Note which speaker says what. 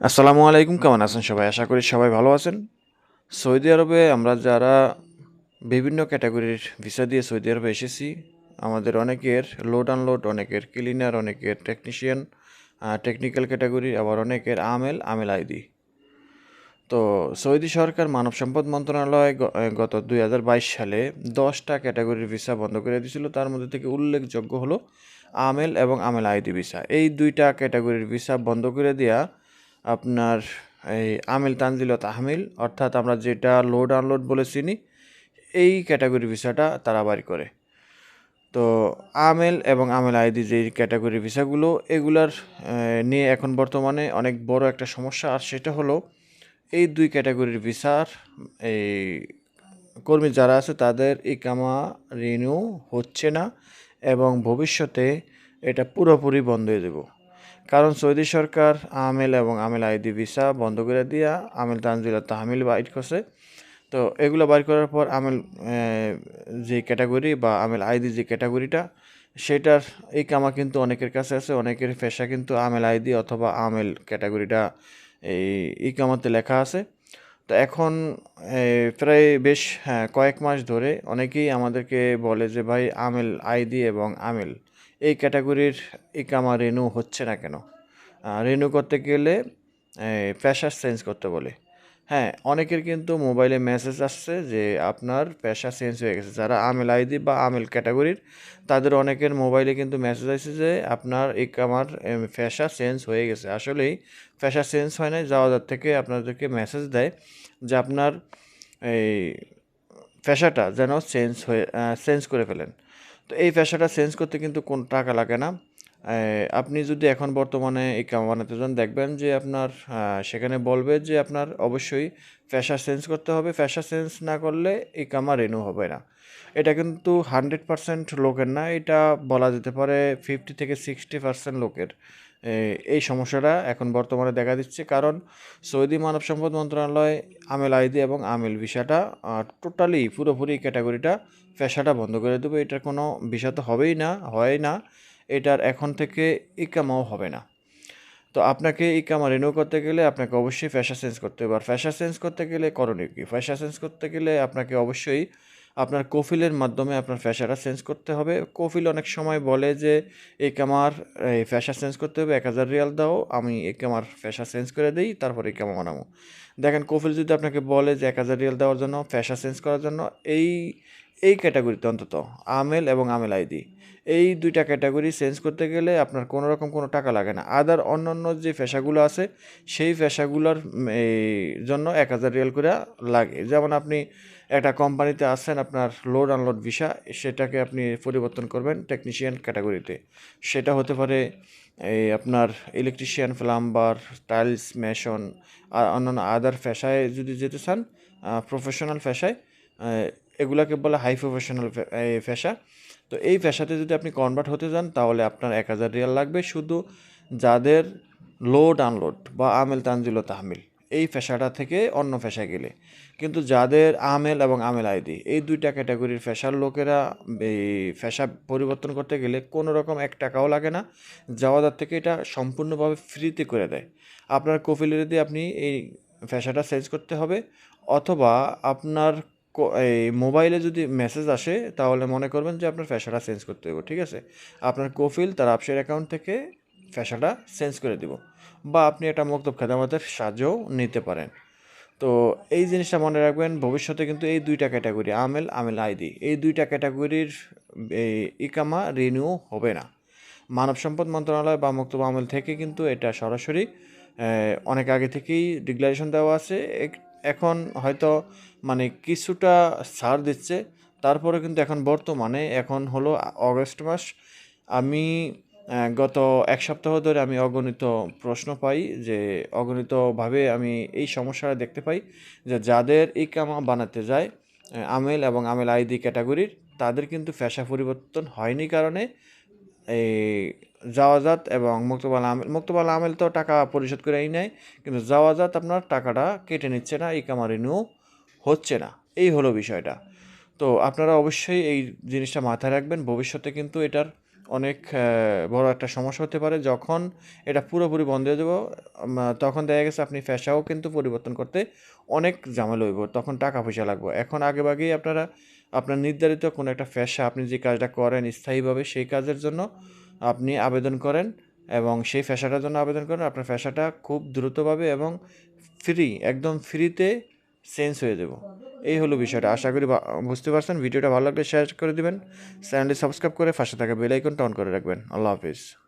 Speaker 1: আসসালামু আলাইকুম, কেমন আছেন সবাই? আশা করি সবাই ভালো আছেন। সৌদি আরবে আমরা যারা বিভিন্ন ক্যাটাগরির ভিসা দিয়ে সৌদি আরবে এসেছি, আমাদের অনেকের লোড আনলোড অনেকের ক্লিনার অনেকের টেকনিশিয়ান টেকনিক্যাল ক্যাটাগরি আবার অনেকের আমেল আমেল আইডি তো সৌদি সরকার মানব সম্পদ মন্ত্রণালয় গত দুই হাজার বাইশ সালে দশটা ক্যাটাগরির ভিসা বন্ধ করে দিয়েছিল। তার মধ্যে থেকে উল্লেখযোগ্য হলো আমেল এবং আমেল আইডি ভিসা। এই দুইটা ক্যাটাগরির ভিসা বন্ধ করে দেয়া আপনার এই আমিল তানজিল ও তাহমিল অর্থাৎ আমরা যেটা লোড আনলোড বলে চিনি এই ক্যাটাগরি ভিসাটা তারা বাড়ি করে। তো আমেল এবং আমেল আইডি যে ক্যাটাগরি ভিসাগুলো, এগুলার নিয়ে এখন বর্তমানে অনেক বড় একটা সমস্যা, আর সেটা হলো এই দুই ক্যাটাগরির ভিসার, এই কর্মী যারা আছে তাদের ইকামা রিনিউ হচ্ছে না, এবং ভবিষ্যতে এটা পুরোপুরি বন্ধ হয়ে দেব কারণ সৌদি সরকার আমেল এবং আমেল আইডি ভিসা বন্ধ করে দিয়া আমেল তানজিলা তাহমিল বাইট করছে। তো এগুলো বাইর করার পর আমেল যে ক্যাটাগরি বা আমেল আইডি যে ক্যাটাগরিটা, সেটার এই কামা কিন্তু অনেকের কাছে আছে, অনেকের পেশা কিন্তু আমেল আইডি অথবা আমেল ক্যাটাগরিটা এই ই কামাতে লেখা আছে। তো এখন প্রায় বেশ হ্যাঁ কয়েক মাস ধরে অনেকেই আমাদেরকে বলে যে ভাই আমেল আইডি এবং আমেল এই ক্যাটাগরির ইকামা রেনু হচ্ছে না কেন? রেনু করতে গেলে পেশা চেঞ্জ করতে বলে। হ্যাঁ অনেকের কিন্তু মোবাইলে মেসেজ আসছে যে আপনার পেশা চেঞ্জ হয়ে গেছে। যারা আমেল আইডি বা আমেল ক্যাটাগরির, তাদের অনেকের মোবাইলে কিন্তু মেসেজ আসছে যে আপনার ইকামার পেশা চেঞ্জ হয়ে গেছে। আসলেই পেশা চেঞ্জ হয় নাই যাওয়ার থেকে আপনাদেরকে মেসেজ দেয় যে আপনার এই পেশাটা যেন চেঞ্জ হয়ে চেঞ্জ করে ফেলেন। তো এই পেশাটা চেঞ্জ করতে কিন্তু কোনো টাকা লাগে না। আপনি যদি এখন বর্তমানে এই কামা বানাতে যান, দেখবেন যে আপনার সেখানে বলবে যে আপনার অবশ্যই ফ্যাশা চেঞ্জ করতে হবে। পেশা চেঞ্জ না করলে এই কামা রেনু হবে না। এটা কিন্তু হান্ড্রেড পার্সেন্ট লোকের না, এটা বলা যেতে পারে ফিফটি থেকে সিক্সটি পার্সেন্ট লোকের। এই সমস্যাটা এখন বর্তমানে দেখা দিচ্ছে। কারণ সৌদি মানব সম্পদ মন্ত্রণালয়, আমেল আইদি এবং আমেল ভিসাটা টোটালি পুরোপুরি ক্যাটাগরিটা পেশাটা বন্ধ করে দেবে। এটার কোনো বিষয় তো হবেই না হয় না। এটার এখন থেকে ইকামাও হবে না। তো আপনাকে ইকামা রিনিউ করতে গেলে আপনাকে অবশ্যই ফ্যাশা চেঞ্জ করতে হবে। আর ফ্যাশা চেঞ্জ করতে গেলে করণীয় কী? ফ্যাশা চেঞ্জ করতে গেলে আপনাকে অবশ্যই আপনার কফিলের মাধ্যমে আপনার ফ্যাশাটা চেঞ্জ করতে হবে। কফিল অনেক সময় বলে যে, ইকামার, এই ফ্যাশা চেঞ্জ করতে হবে, এক হাজার রিয়াল দাও, আমি ইকামার ফ্যাশা চেঞ্জ করে দিই, তারপর ইকামা বানাবো। দেখেন কফিল যদি আপনাকে বলে যে, এক হাজার রিয়াল দেওয়ার জন্য ফ্যাশা চেঞ্জ করার জন্য, এই এই ক্যাটাগরিতে অন্তত আমেল এবং আমেল আইডি এই দুইটা ক্যাটাগরি চেঞ্জ করতে গেলে আপনার কোনো রকম কোনো টাকা লাগে না। আদার অন্যান্য যে পেশাগুলো আছে সেই পেশাগুলোর জন্য এক হাজার রিয়াল করে লাগে। যেমন আপনি একটা কোম্পানিতে আছেন আপনার লোড আনলোড ভিসা সেটাকে আপনি পরিবর্তন করবেন টেকনিশিয়ান ক্যাটাগরিতে সেটা হতে পারে এই আপনার ইলেকট্রিশিয়ান প্লাম্বার টাইলস মেশন আর অন্যান্য আদার পেশায় যদি যেতে চান প্রফেশনাল আহ, এগুলাকে বলে হাই প্রফেশনাল পেশা তো এই পেশাতে যদি আপনি কনভার্ট হতে যান, তাহলে আপনার এক হাজার রিয়াল লাগবে। শুধু যাদের লোড আনলোড বা আমেল তানজিল তাহমিল এই পেশাটা থেকে অন্য পেশায় গেলে। কিন্তু যাদের আমেল এবং আমেল আইডি এই দুইটা ক্যাটাগরির পেশার লোকেরা এই পেশা পরিবর্তন করতে গেলে কোনো রকম এক টাকাও লাগে না। যাওয়াদার থেকে এটা সম্পূর্ণভাবে ফ্রিতে করে দেয়। আপনার কফিলের দিয়ে আপনি এই পেশাটা চেঞ্জ করতে হবে। অথবা আপনার এই মোবাইলে যদি মেসেজ আসে, তাহলে মনে করবেন যে আপনার ফ্যাশাটা চেঞ্জ করতে হবে ঠিক আছে? আপনার কফিল তার আপসের অ্যাকাউন্ট থেকে ফ্যাশাটা চেঞ্জ করে দিব। বা আপনি একটা মুক্তব খেদামতের সাহায্যও নিতে পারেন। তো এই জিনিসটা মনে রাখবেন, ভবিষ্যতে কিন্তু এই দুইটা ক্যাটাগরি আমেল আমেল আইডি এই দুইটা ক্যাটাগরির এই ইকামা রিনিউ হবে না। মানব সম্পদ মন্ত্রণালয় বা মুক্তব আমেল থেকে কিন্তু এটা সরাসরি অনেক আগে থেকেই ডিক্লারেশন দেওয়া আছে। এখন হয়তো মানে কিছুটা ছাড় দিচ্ছে। তারপরে কিন্তু এখন বর্তমানে এখন হলো অগস্ট মাস। আমি গত এক সপ্তাহ ধরে আমি অগণিত প্রশ্ন পাই যে, অগণিতভাবে আমি এই সমস্যাটা দেখতে পাই যে, যাদের ইকামা বানাতে যায় আমেল এবং আমেল আইডি ক্যাটাগরির, তাদের কিন্তু ফ্যাশা পরিবর্তন হয়নি কারণে, এই জাওয়াজাত এবং মুক্তবাল আমেল মুক্তবাল আমেল তো টাকা পরিশোধ করেই নেয় কিন্তু জাওয়াজাত আপনার টাকাটা কেটে নিচ্ছে না এই ইকামা রিনিউ হচ্ছে না। এই হলো বিষয়টা। তো আপনারা অবশ্যই এই জিনিসটা মাথায় রাখবেন ভবিষ্যতে কিন্তু এটার অনেক বড় একটা সমস্যা হতে পারে। যখন এটা পুরোপুরি বন্ধ হয়ে উম, তখন দেখা গেছে আপনি ফ্যাশাও কিন্তু পরিবর্তন করতে অনেক ঝামেলা হইব তখন টাকা পয়সা লাগবে। এখন আগেভাগেই আপনারা আপনার নির্ধারিত কোনো একটা ফ্যাশা আপনি যে কাজটা করেন স্থায়ীভাবে সেই কাজের জন্য আপনি আবেদন করেন এবং সেই ফ্যাশাটার জন্য আবেদন করেন, আপনার ফ্যাশাটা খুব দ্রুতভাবে এবং ফ্রি একদম ফ্রিতে চেঞ্জ হয়ে দেবো এই হলো বিষয়টা। আশা করি বুঝতে পারছেন। ভিডিওটা ভালো লাগলে শেয়ার করে দেবেন। চ্যানেলটি সাবস্ক্রাইব করে পাশে থাকা বেল অন করে রাখবেন। আল্লাহ হাফিজ।